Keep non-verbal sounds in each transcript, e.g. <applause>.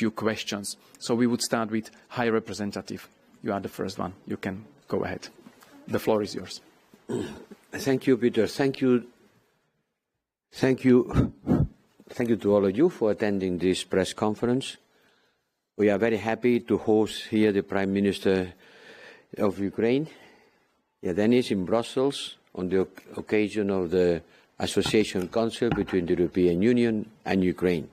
few questions. So we would start with High Representative. You are the first one. You can go ahead. The floor is yours. <clears throat> Thank you, Peter. Thank you. Thank you. <clears throat> Thank you to all of you for attending this press conference. We are very happy to host here the Prime Minister of Ukraine, Yadenis, in Brussels on the occasion of the Association Council between the European Union and Ukraine.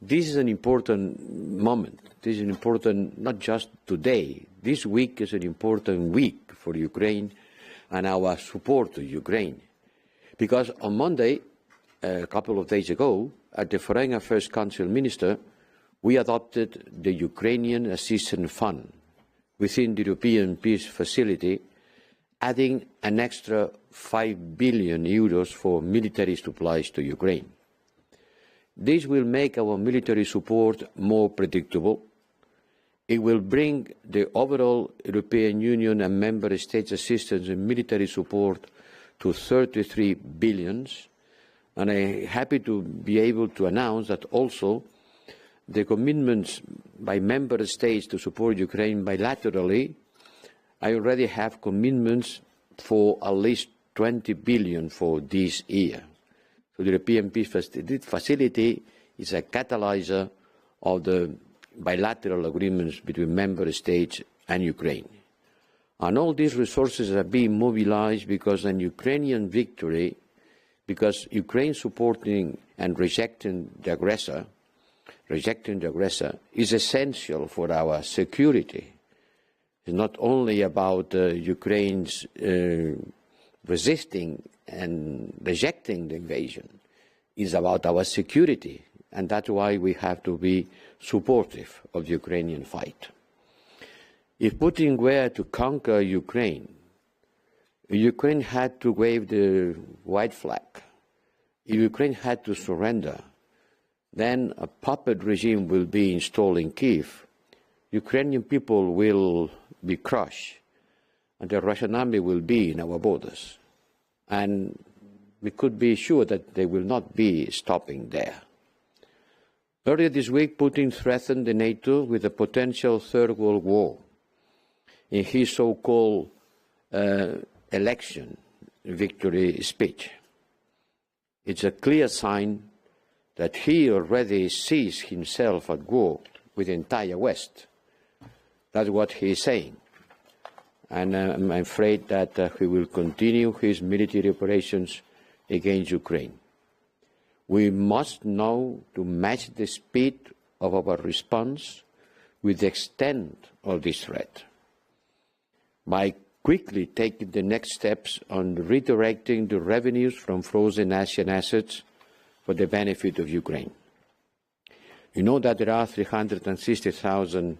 This is an important moment. This is an important, not just today, this week is an important week for Ukraine and our support to Ukraine. Because on Monday, a couple of days ago, at the Foreign Affairs Council Minister, we adopted the Ukrainian Assistance Fund within the European Peace Facility, adding an extra 5 billion euros for military supplies to Ukraine. This will make our military support more predictable. It will bring the overall European Union and member states assistance and military support to 33 billions. And I'm happy to be able to announce that also the commitments by member states to support Ukraine bilaterally, I already have commitments for at least 20 billion for this year. So the European Peace Facility is a catalyzer of the bilateral agreements between member states and Ukraine. And all these resources are being mobilized because an Ukrainian victory, because Ukraine supporting and rejecting the aggressor, rejecting the aggressor is essential for our security. It's not only about uh, Ukraine's uh, resisting and rejecting the invasion, is about our security. And that's why we have to be supportive of the Ukrainian fight. If Putin were to conquer Ukraine, Ukraine had to wave the white flag. If Ukraine had to surrender, then a puppet regime will be installed in Kiev. Ukrainian people will be crushed, and the Russian army will be in our borders. And we could be sure that they will not be stopping there. Earlier this week, Putin threatened the NATO with a potential third world war in his so called uh, election victory speech. It's a clear sign that he already sees himself at war with the entire West. That's what he is saying. And uh, I'm afraid that uh, he will continue his military operations against Ukraine. We must know to match the speed of our response with the extent of this threat by quickly taking the next steps on redirecting the revenues from frozen Asian assets for the benefit of Ukraine. You know that there are 360,000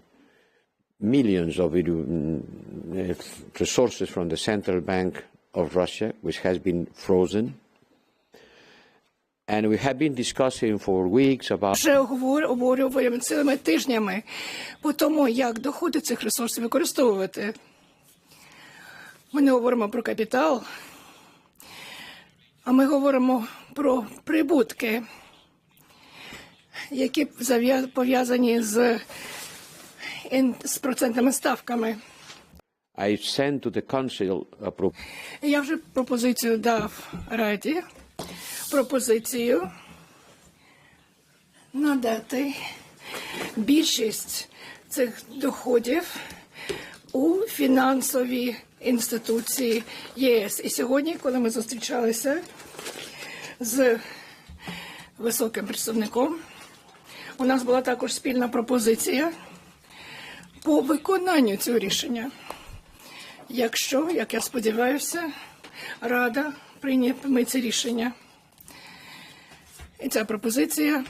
millions of uh, resources from the central bank of Russia, which has been frozen. And we have been discussing for weeks about Вже говор- обговорюємо цілими тижнями по тому, як доходи цих ресурсів використовувати. Ми не говоримо про капітал, а ми говоримо про прибутки, які пов'язані з, з процентними ставками. I sent to the Council a Я вже пропозицію дав Раді, пропозицію надати більшість цих доходів у фінансові інституції ЄС. І сьогодні, коли ми зустрічалися з високим представником, у нас була також спільна пропозиція по виконанню цього рішення. Якщо, як я сподіваюся, Рада прийме це рішення. І ця пропозиція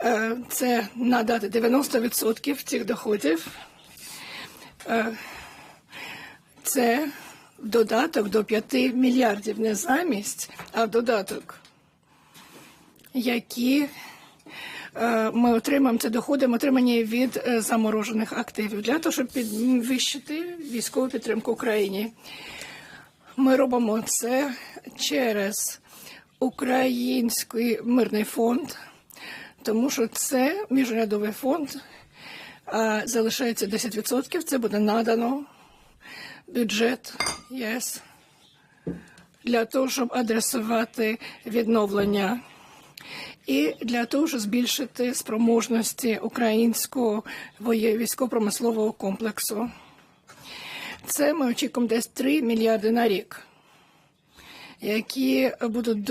е, це надати 90% цих доходів. Е, Це додаток до 5 мільярдів не замість, а додаток, які ми отримаємо це доходи, отримані від е, заморожених активів для того, щоб підвищити військову підтримку Україні. Ми робимо це через Український мирний фонд. тому що це міжрядовий фонд, залишається 10%, це буде надано бюджет ЄС для того, щоб адресувати відновлення і для того, щоб збільшити спроможності українського військово-промислового комплексу. Це ми очікуємо десь 3 мільярди на рік, які будуть,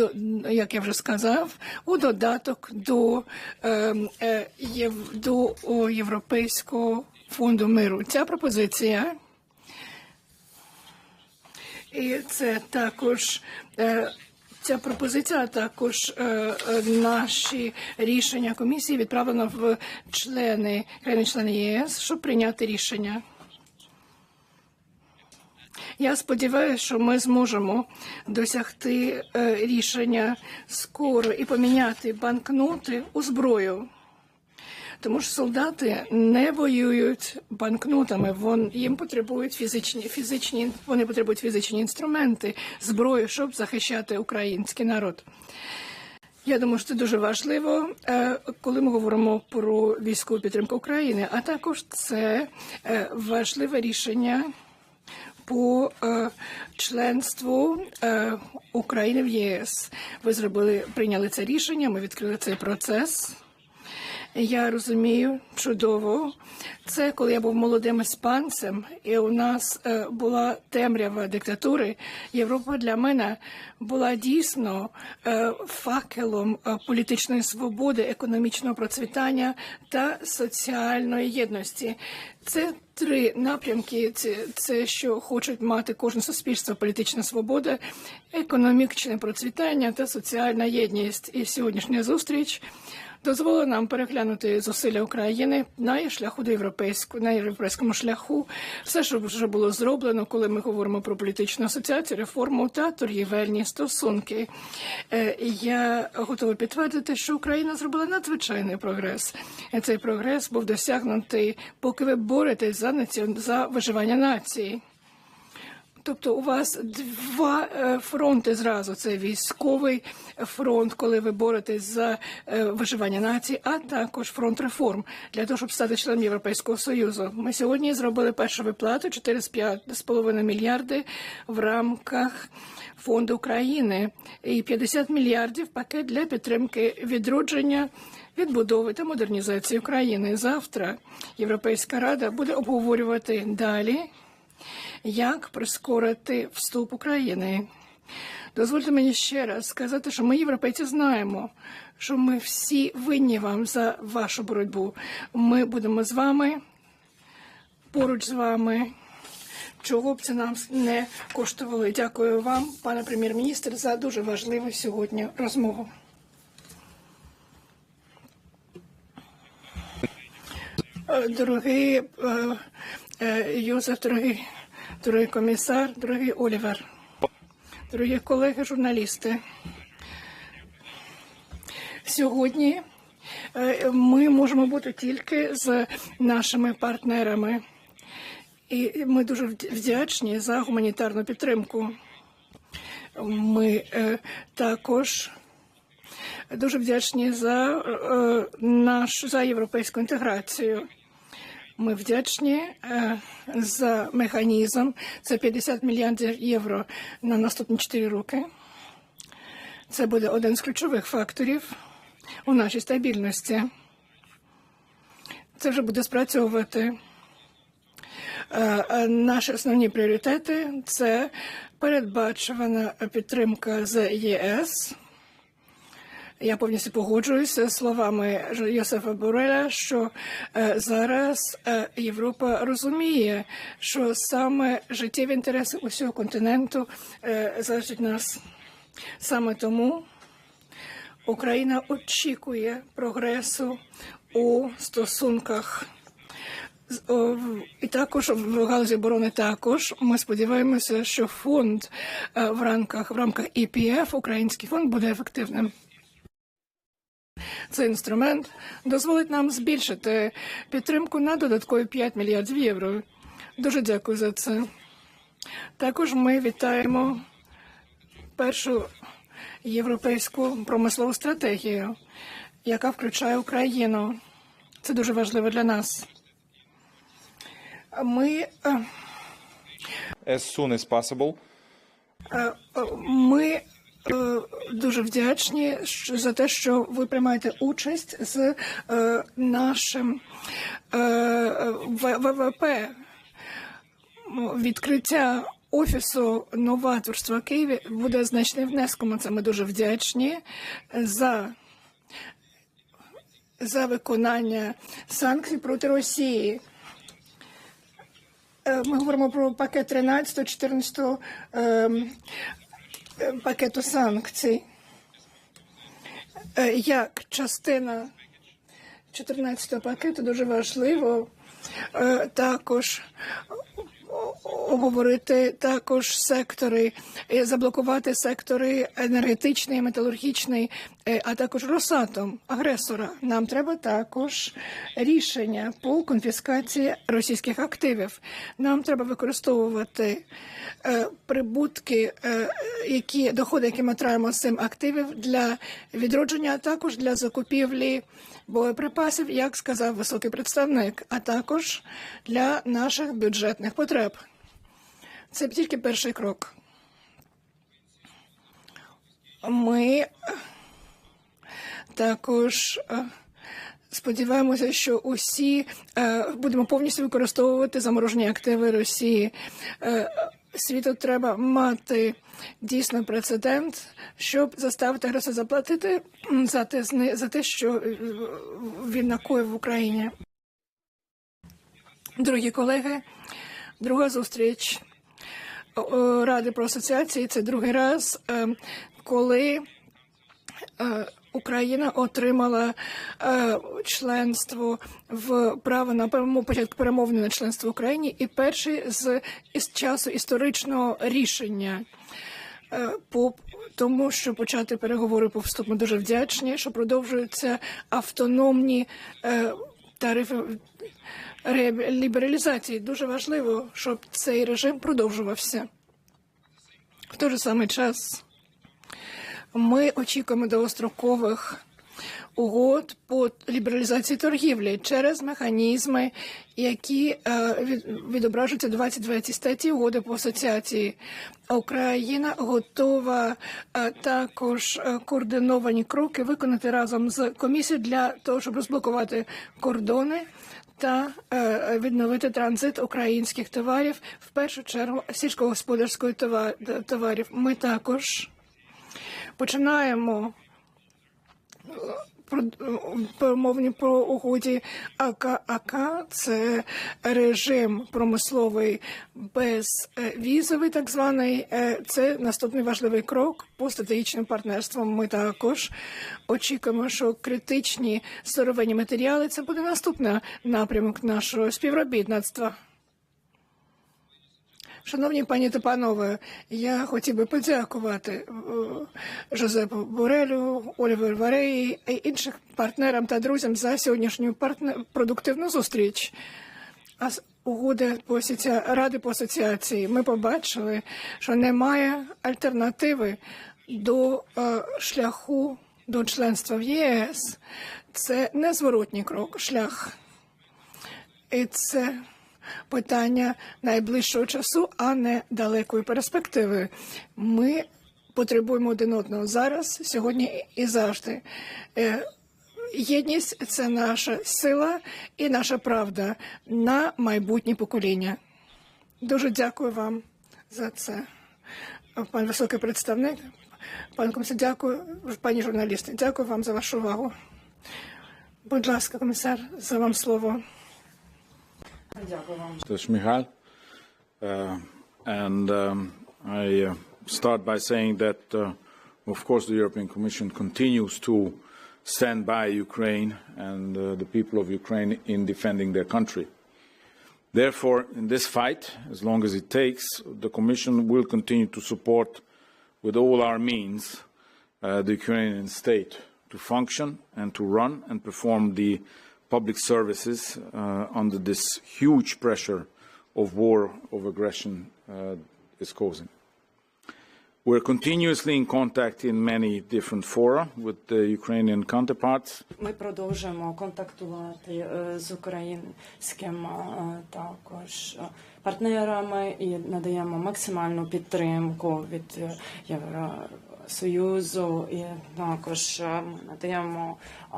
як я вже сказав, у додаток до, ем, е, до Європейського фонду миру. Ця пропозиція і це також е, ця пропозиція, а також е, е, наші рішення комісії відправлено в члени країни-члени ЄС, щоб прийняти рішення. Я сподіваюся, що ми зможемо досягти е, рішення скоро і поміняти банкноти у зброю. Тому що солдати не воюють банкнотами. Вон їм потребують фізичні фізичні, вони потребують фізичні інструменти, зброю, щоб захищати український народ. Я думаю, що це дуже важливо, е, коли ми говоримо про військову підтримку України, а також це е, важливе рішення по е, членству України в ЄС. Ви зробили, прийняли це рішення. Ми відкрили цей процес. Я розумію чудово. Це коли я був молодим іспанцем, і у нас е, була темрява диктатури. Європа для мене була дійсно е, факелом е, політичної свободи, економічного процвітання та соціальної єдності. Це три напрямки. Це, це що хочуть мати кожне суспільство: політична свобода, економічне процвітання та соціальна єдність. І сьогоднішня зустріч дозволила нам переглянути зусилля України на шляху до європейського на європейському шляху. Все, що вже було зроблено, коли ми говоримо про політичну асоціацію, реформу та торгівельні стосунки. Е, Я готова підтвердити, що Україна зробила надзвичайний прогрес. Цей прогрес був досягнутий, поки ви боретесь за наці... за виживання нації. Тобто у вас два е, фронти зразу: це військовий фронт, коли ви боретесь за е, виживання нації, а також фронт реформ для того, щоб стати членом Європейського союзу. Ми сьогодні зробили першу виплату 4,5 мільярди в рамках фонду України і 50 мільярдів пакет для підтримки відродження. Відбудови та модернізації України завтра Європейська рада буде обговорювати далі як прискорити вступ України. Дозвольте мені ще раз сказати, що ми, європейці, знаємо, що ми всі винні вам за вашу боротьбу. Ми будемо з вами, поруч з вами. Чого б це нам не коштувало. Дякую вам, пане прем'єр-міністр, за дуже важливу сьогодні розмову. Е, Дорогий е, е, Йозеф, дорогий, дорогий комісар, дорогий Олівер, дорогі колеги, журналісти. Сьогодні е, ми можемо бути тільки з нашими партнерами. І ми дуже вдячні за гуманітарну підтримку. Ми е, також дуже вдячні за е, нашу за європейську інтеграцію. Ми вдячні е, за механізм. Це 50 мільярдів євро на наступні 4 роки. Це буде один з ключових факторів у нашій стабільності. Це вже буде спрацьовувати. Е, е, Наші основні пріоритети це передбачувана підтримка з ЄС. Я повністю погоджуюся з словами Йосифа Бореля, що е, зараз е, Європа розуміє, що саме життєві інтереси усього континенту е, залежать нас. Саме тому Україна очікує прогресу у стосунках. І також в галузі оборони також ми сподіваємося, що фонд в рамках в рамках ІПФ, український фонд, буде ефективним. Цей інструмент дозволить нам збільшити підтримку на додаткові 5 мільярдів євро. Дуже дякую за це. Також ми вітаємо першу європейську промислову стратегію. яка включає Україну. Це дуже важливо для нас. Ми, е, as soon as possible. ми е, дуже вдячні за те, що ви приймаєте участь з е, нашим е, ВВП. Відкриття офісу новаторства в Києві буде значним внеском. Це ми дуже вдячні за, за виконання санкцій проти Росії. Е, Ми говоримо про пакет 13-14 ем, е, пакету санкцій. Е, Як частина 14 пакету дуже важливо е, також обговорити також сектори, е, заблокувати сектори енергетичний, металургічний, е, а також Росатом, агресора. Нам треба також рішення по конфіскації російських активів. Нам треба використовувати е, прибутки, які доходи, які ми отримаємо з цим активів для відродження, а також для закупівлі боєприпасів, як сказав високий представник, а також для наших бюджетних потреб. Це тільки перший крок. Ми також е, сподіваємося, що усі е, будемо повністю використовувати заморожені активи Росії. Світу треба мати дійсно прецедент, щоб заставити агресора заплатити за те, за те, що е, він накоїв в Україні. Дорогі колеги, друга зустріч Ради про асоціації це другий раз, е, коли е, Україна отримала е, членство в право на перемо- початку перемовини на членство в Україні і перший з із часу історичного рішення. Е, По тому, що почати переговори по вступу ми дуже вдячні, що продовжуються автономні е, тарифи ре- лібералізації. Дуже важливо, щоб цей режим продовжувався. В той же самий час ми очікуємо довгострокових угод по лібералізації торгівлі через механізми, які е, від- відображуються в 22 статті угоди по асоціації. Україна готова е, також е, координовані кроки виконати разом з комісією для того, щоб розблокувати кордони. Та відновити транзит українських товарів в першу чергу сільськогосподарської това- товарів. Ми також починаємо е, перемовні про угоді АК АК це режим промисловий безвізовий, так званий. Е, Це наступний важливий крок по стратегічним партнерствам. Ми також очікуємо, що критичні сировинні матеріали це буде наступний напрямок нашого співробітництва. Шановні пані та панове, я хотів би подякувати е, Жозепу Борелю, Олівер Вареї і інших партнерам та друзям за сьогоднішню партне... продуктивну зустріч. А з угоди по асоці... Ради по асоціації ми побачили, що немає альтернативи до е, шляху до членства в ЄС. Це незворотній крок, шлях. І це питання найближчого часу, а не далекої перспективи. Ми потребуємо один одного зараз, сьогодні і завжди. Е, Єдність це наша сила і наша правда на майбутнє покоління. Дуже дякую вам за це, пан високий представник. Пан комісар, дякую, пані журналісти. Дякую вам за вашу увагу. Будь ласка, комісар, за вам слово. Uh, and um, I uh, start by saying that, uh, of course, the European Commission continues to stand by Ukraine and uh, the people of Ukraine in defending their country. Therefore, in this fight, as long as it takes, the Commission will continue to support with all our means uh, the Ukrainian state to function and to run and perform the public services uh, under this huge pressure of war of aggression uh, is causing. we're continuously in contact in many different fora with the Ukrainian counterparts. Ми продовжуємо контактувати е, з українськими е, також е, партнерами і надаємо максимальну підтримку від е, Євросоюзу, і також е, ми надаємо е,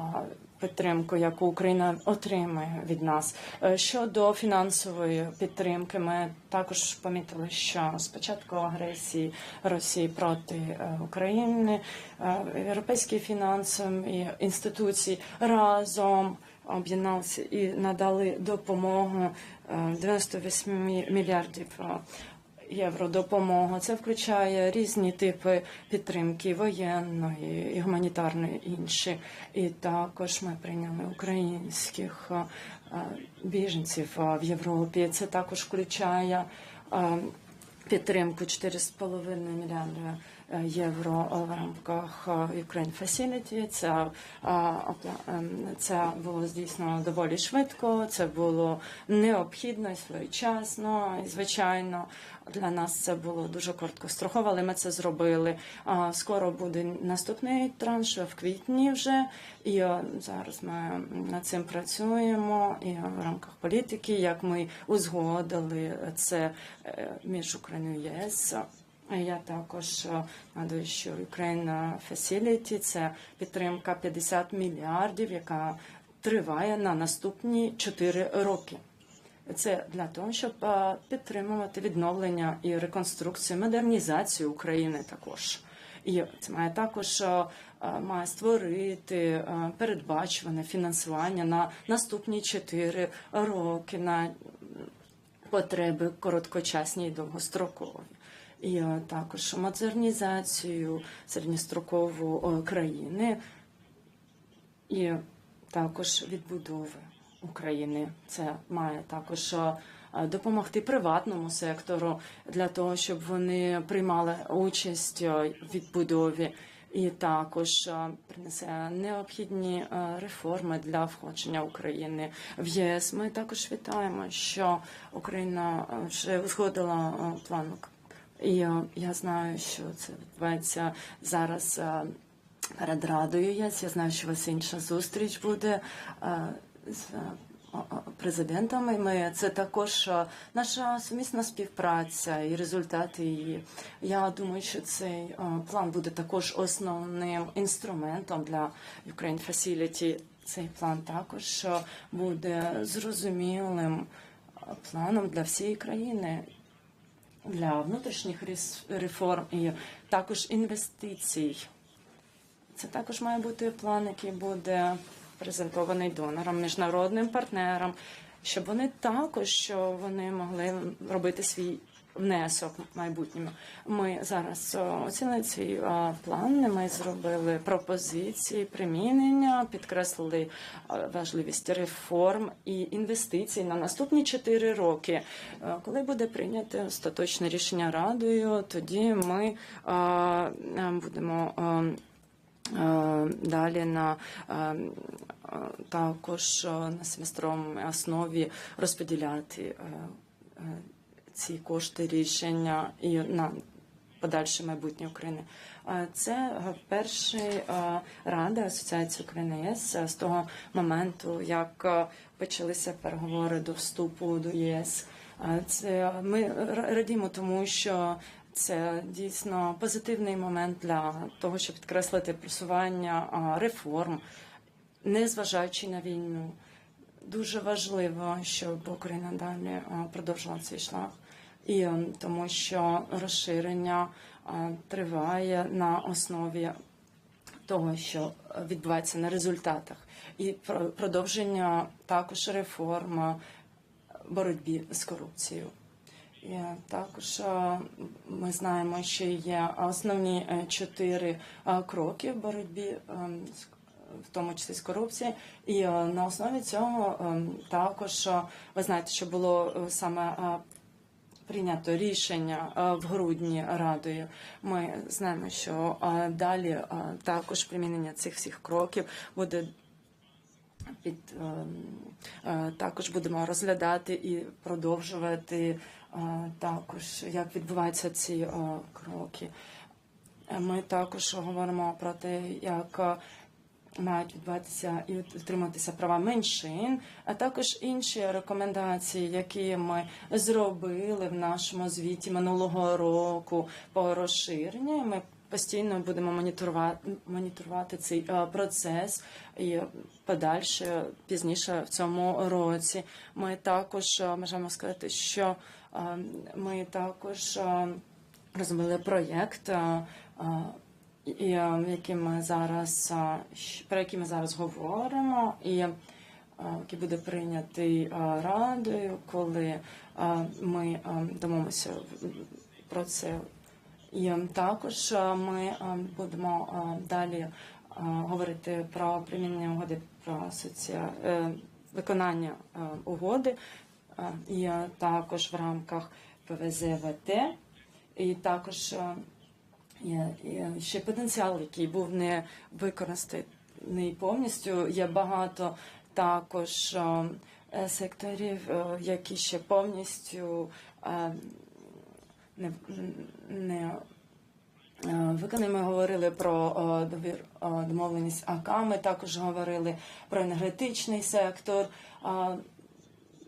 підтримку, яку Україна отримує від нас. Е, Щодо фінансової підтримки, ми також помітили, що з початку агресії Росії проти е, України е, європейські фінансові інституції разом об'єдналися і надали допомогу е, 98 мільярдів євро допомогу. Це включає різні типи підтримки воєнної і гуманітарної інші. І також ми прийняли українських е, біженців е, в Європі. Це також включає е, підтримку 4,5 мільярда євро е, в рамках е, Ukraine Facility. Це, е, це було здійснено доволі швидко, це було необхідно і своєчасно. І, звичайно, для нас це було дуже короткостроково, але ми це зробили. Скоро буде наступний транш в квітні вже. І зараз ми над цим працюємо і в рамках політики, як ми узгодили це між Україною і ЄС. Я також е, нагадую, що Ukraine Facility – це підтримка 50 мільярдів, яка триває на наступні 4 роки. Це для того, щоб е, підтримувати відновлення і реконструкцію, модернізацію України також. І це має також е, має створити передбачуване фінансування на наступні 4 роки на потреби короткочасні і довгострокові. І е, також модернізацію середньострокову е, країни і також відбудови України. Це має також е, допомогти приватному сектору для того, щоб вони приймали участь в відбудові. І також принесе необхідні реформи для входження України в ЄС. Ми також вітаємо, що Україна вже узгодила план. І е, я знаю, що це відбувається зараз е, перед Радою. Я знаю, що у вас інша зустріч буде е, з президентами. Ми це також наша сумісна співпраця і результати її. Я думаю, що цей план буде також основним інструментом для Ukraine Facility. Цей план також буде зрозумілим планом для всієї країни для внутрішніх реформ і також інвестицій. Це також має бути план, який буде презентований донорам, міжнародним партнерам, щоб вони також що вони могли робити свій внесок в майбутньому. Ми зараз оцінили цей план. Ми зробили пропозиції примінення, підкреслили важливість реформ і інвестицій на наступні 4 роки. Е, Коли буде прийнято остаточне рішення радою, тоді ми е, будемо. Е, Далі на також на семестровій основі розподіляти ці кошти рішення і на подальше майбутнє України. Це е, перший е, рада Асоціації України ЄС е, з того моменту, як почалися переговори до вступу до ЄС. Це ми радімо тому, що це дійсно позитивний момент для того, щоб підкреслити просування реформ, незважаючи на війну. Дуже важливо, щоб Україна далі а, продовжила цей шлях, і ем, тому що розширення триває на основі того, що відбувається на результатах, і про- продовження також реформ боротьбі з корупцією. І також е, ми знаємо, що є основні е, чотири е, кроки в боротьбі, е, з- в тому числі з корупцією. І е, на основі цього е, також е, ви знаєте, що було е, саме прийнято рішення в грудні радою. Ми знаємо, що далі також примінення цих всіх кроків буде під ем, також будемо розглядати і продовжувати також, як відбуваються ці кроки. Ми також говоримо про те, як мають відбуватися і утримуватися права меншин, а також інші рекомендації, які ми зробили в нашому звіті минулого року по розширенню. Ми постійно будемо моніторувати, моніторувати цей е, процес і подальше пізніше в цьому році. Ми також е, можемо сказати, що е, ми також розробили проєкт. Е, і, який ми зараз про який ми зараз говоримо, і е, який буде прийнятий е, радою, коли ми домовимося про це. І також ми будемо далі говорити про примінення угоди про асоція... е, виконання угоди, і також в рамках ПВЗВТ, і також ще потенціал, який був не використаний повністю. Є багато також е, секторів, е, які ще повністю е, не, не виконані. Ми говорили про довір домовленість АК. Ми також говорили про енергетичний сектор.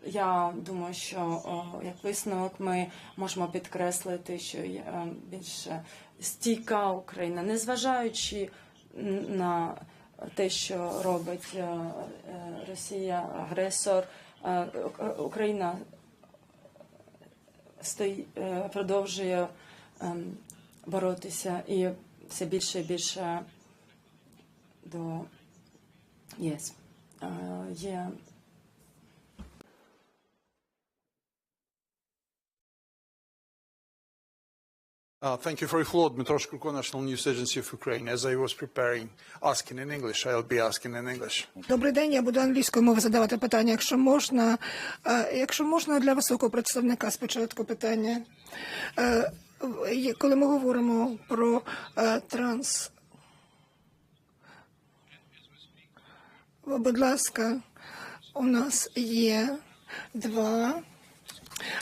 Я думаю, що як висновок ми можемо підкреслити, що є більше стійка Україна, незважаючи на те, що робить е, е, Росія, агресор, е, Україна стої, продовжує ем, боротися і все більше і більше до ЄС. Є Uh, Thank you for your floor, Dmitro Shkurko, National News Agency of Ukraine. As I was preparing, asking in English, I'll be asking in English. Добрий день, я буду англійською мовою задавати питання, якщо можна. Е, Якщо можна для високого представника спочатку питання. Е, Коли ми говоримо про е, транс, будь ласка, у нас є два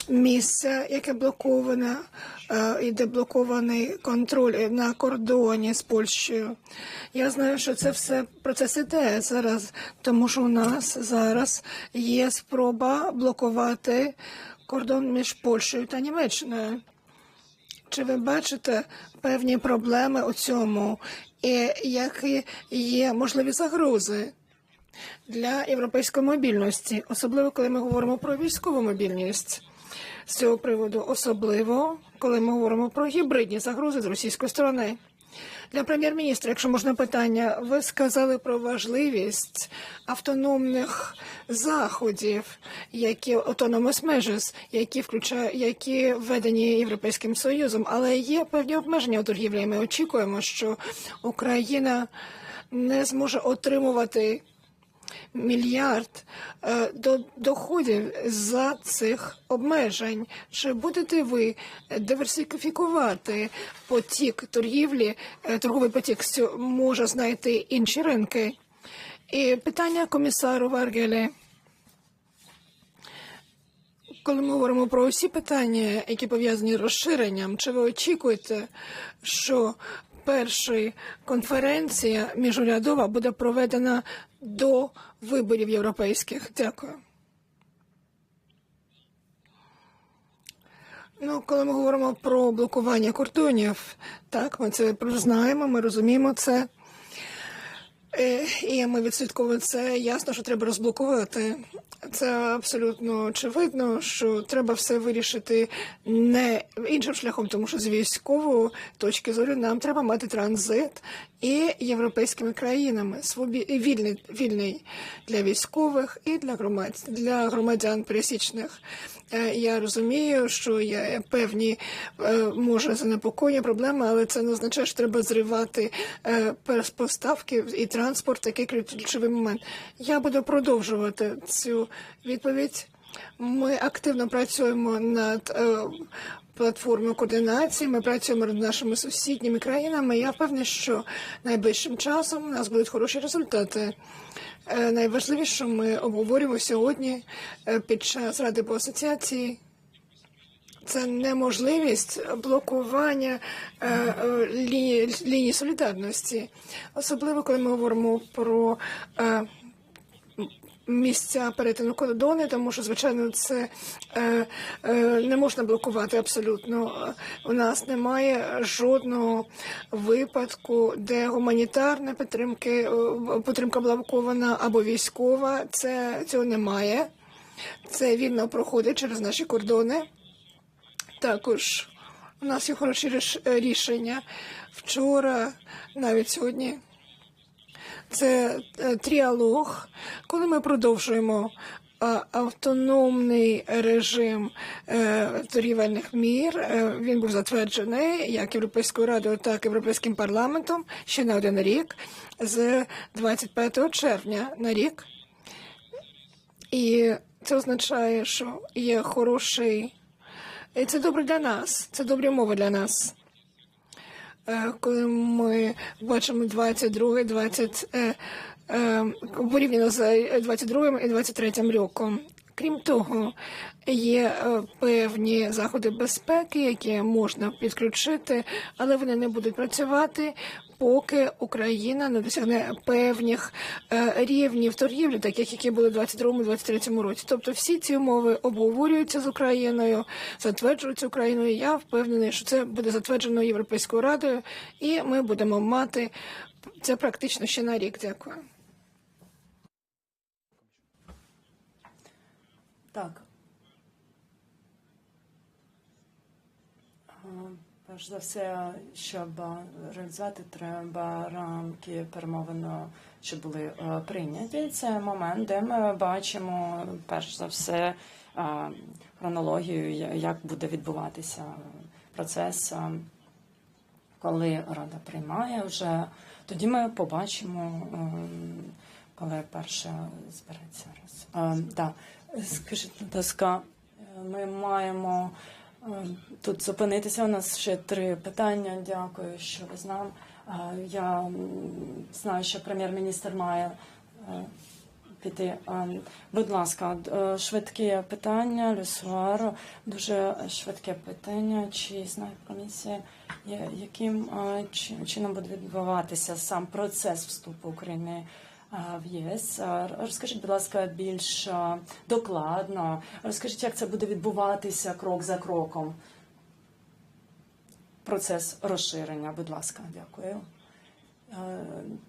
місця, яке блоковане, е, і де блокований контроль на кордоні з Польщею. Я знаю, що це все процес іде зараз, тому що у нас зараз є спроба блокувати кордон між Польщею та Німеччиною. Чи ви бачите певні проблеми у цьому, і які є можливі загрози для європейської мобільності, особливо коли ми говоримо про військову мобільність? З цього приводу, особливо коли ми говоримо про гібридні загрози з російської сторони. Для прем'єр-міністра, якщо можна питання, ви сказали про важливість автономних заходів, які autonomous measures, які включають, які введені Європейським Союзом, але є певні обмеження у торгівлі. Ми очікуємо, що Україна не зможе отримувати мільярд е, до доходів за цих обмежень. Чи будете ви диверсифікувати потік торгівлі, е, торговий потік може знайти інші ринки? І питання комісару Варгелі. Коли ми говоримо про усі питання, які пов'язані з розширенням, чи ви очікуєте, що перша конференція міжурядова буде проведена до виборів європейських? Дякую. Ну, коли ми говоримо про блокування кордонів, так, ми це знаємо, ми розуміємо це. Е, І ми відслідковуємо це. Ясно, що треба розблокувати. Це абсолютно очевидно, що треба все вирішити не іншим шляхом, тому що з військової точки зору нам треба мати транзит і європейськими країнами свобі... вільний, вільний для військових і для громад... для громадян пересічних. Е, Я розумію, що є певні е, може занепокоєння, проблеми, але це не означає, що треба зривати е, поставки і транспорт, такий ключовий момент. Я буду продовжувати цю відповідь. Ми активно працюємо над е, платформою координації. Ми працюємо над нашими сусідніми країнами. Я впевнена, що найближчим часом у нас будуть хороші результати. Е, Найважливіше, ми обговорюємо сьогодні е, під час ради по асоціації. це неможливість блокування е, е, лінії, лінії солідарності, особливо коли ми говоримо про е, місця перетину кордони, тому що, звичайно, це е, е, не можна блокувати абсолютно. У нас немає жодного випадку, де гуманітарна підтримки, е, підтримка блокована або військова. Це цього немає. Це вільно проходить через наші кордони. Також у нас є хороші ріш- рішення вчора, навіть сьогодні. Це е, тріалог, коли ми продовжуємо автономний режим е, торгівельних мір. Е, він був затверджений як Європейською радою, так і Європейським парламентом ще на один рік з 25 червня на рік. І це означає, що є хороший. І це добре для нас, це добрі умови для нас. Е, коли ми бачимо 22, 20, е, е, порівняно з 22 і 23 роком. Крім того, є певні заходи безпеки, які можна підключити, але вони не будуть працювати, поки Україна не досягне певних е, рівнів торгівлі, таких які були в 22-23 році. Тобто всі ці умови обговорюються з Україною, затверджуються Україною. Я впевнений, що це буде затверджено Європейською радою, і ми будемо мати це практично ще на рік. Дякую. Так. А, Перш за все, щоб реалізувати, треба рамки перемовин, що були е, прийняті. Це момент, де ми бачимо перш за все хронологію, як буде відбуватися процес, коли Рада приймає вже. Тоді ми побачимо, коли перше збереться раз. Скажіть, будь ласка, е, ми маємо е, тут зупинитися. У нас ще три питання. Дякую, що ви з нами. Е, Я знаю, що прем'єр-міністр має е, піти. Будь ласка, е, швидке питання, Люсуаро, дуже швидке питання. Чи знає комісія, яким е, чи- чином буде відбуватися сам процес вступу України е, в ЄС? Розкажіть, будь ласка, більш докладно. Розкажіть, як це буде відбуватися крок за кроком. Процес розширення, будь ласка, дякую.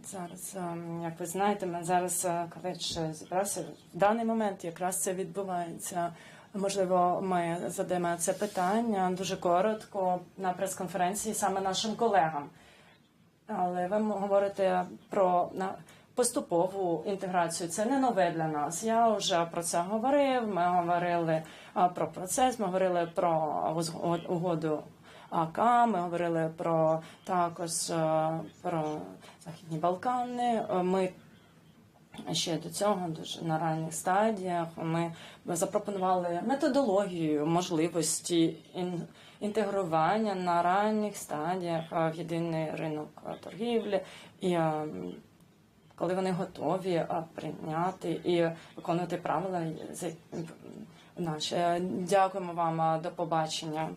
Зараз, як ви знаєте, ми зараз е, зібрався. В даний момент якраз це відбувається. Можливо, ми задаємо це питання дуже коротко на прес-конференції саме нашим колегам. Але ви говорите про поступову інтеграцію. Це не нове для нас. Я вже про це говорив. Ми говорили про процес, ми говорили про угоду АК, ми говорили про також про Західні Балкани. Ми ще до цього дуже на ранніх стадіях. Ми запропонували методологію можливості інтегрування на ранніх стадіях в єдиний ринок торгівлі. І коли вони готові е, прийняти і виконувати правила наші. Дякуємо вам. е, До побачення.